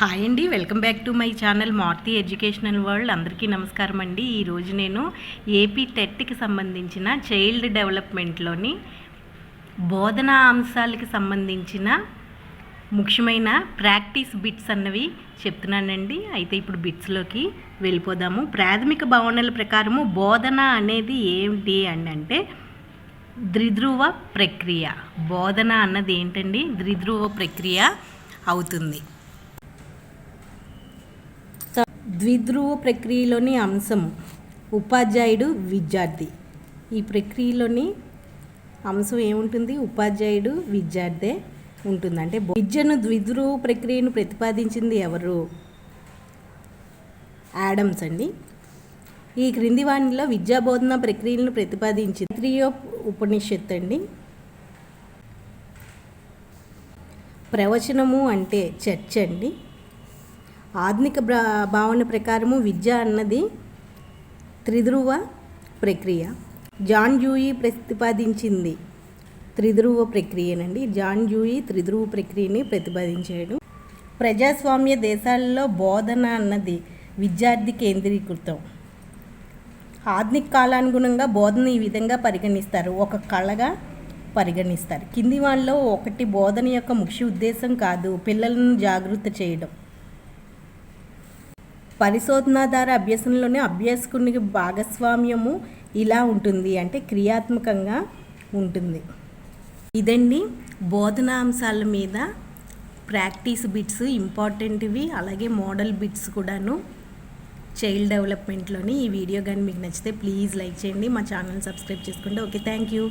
Hi అండి welcome back to my channel Marthi educational world. అందరికీ నమస్కారం అండి. ఈరోజు నేను ఏపీ టెట్కి సంబంధించిన చైల్డ్ డెవలప్మెంట్లోని బోధనా అంశాలకి సంబంధించిన ముఖ్యమైన ప్రాక్టీస్ బిట్స్ అన్నవి చెప్తున్నానండి. అయితే ఇప్పుడు బిట్స్లోకి వెళ్ళిపోదాము. ప్రాథమిక భావనల ప్రకారము బోధన అనేది ఏమిటి అని అంటే ద్విధ్రువ ప్రక్రియ. బోధన అన్నది ఏంటండి? ద్విధ్రువ ప్రక్రియ అవుతుంది. ద్విధ్రువ ప్రక్రియలోని అంశం ఉపాధ్యాయుడు విద్యార్థి. ఈ ప్రక్రియలోని అంశం ఏముంటుంది? ఉపాధ్యాయుడు విద్యార్థే ఉంటుంది. అంటే విద్యను ద్విధ్రువ ప్రక్రియను ప్రతిపాదించింది ఎవరు? యాడమ్స్ అండి. ఈ క్రింది వాణిలో విద్యా బోధన ప్రక్రియలను ప్రతిపాదించి త్రియో ఉపనిషత్తు అండి. ప్రవచనము అంటే చర్చ అండి. ఆధునిక భా- భావన ప్రకారము విద్య అన్నది త్రిధ్రువ ప్రక్రియ. జాన్ జూయి ప్రతిపాదించింది. త్రిధ్రువ ప్రక్రియనండి. జాన్ జూయి త్రిధ్రువ ప్రక్రియని ప్రతిపాదించాడు. ప్రజాస్వామ్య దేశాల్లో బోధన అన్నది విద్యార్థి కేంద్రీకృతం. ఆధునిక కాలానుగుణంగా బోధన ఈ విధంగా పరిగణిస్తారు. ఒక కళగా పరిగణిస్తారు. కింది వాళ్ళలో ఒకటి బోధన యొక్క ముఖ్య ఉద్దేశం కాదు. పిల్లలను జాగృత చేయడం. పరిశోధనాధార అభ్యసనలోనే అభ్యాసకునికి భాగస్వామ్యము ఇలా ఉంటుంది అంటే క్రియాత్మకంగా ఉంటుంది. ఇదండి బోధనా అంశాల మీద ప్రాక్టీస్ బిట్స్ ఇంపార్టెంట్వి అలాగే మోడల్ బిట్స్ కూడాను చైల్డ్ డెవలప్మెంట్లోని ఈ వీడియో కానీ మీకు నచ్చితే ప్లీజ్ లైక్ చేయండి మా ఛానల్ సబ్స్క్రైబ్ చేసుకోండి. Okay thank you.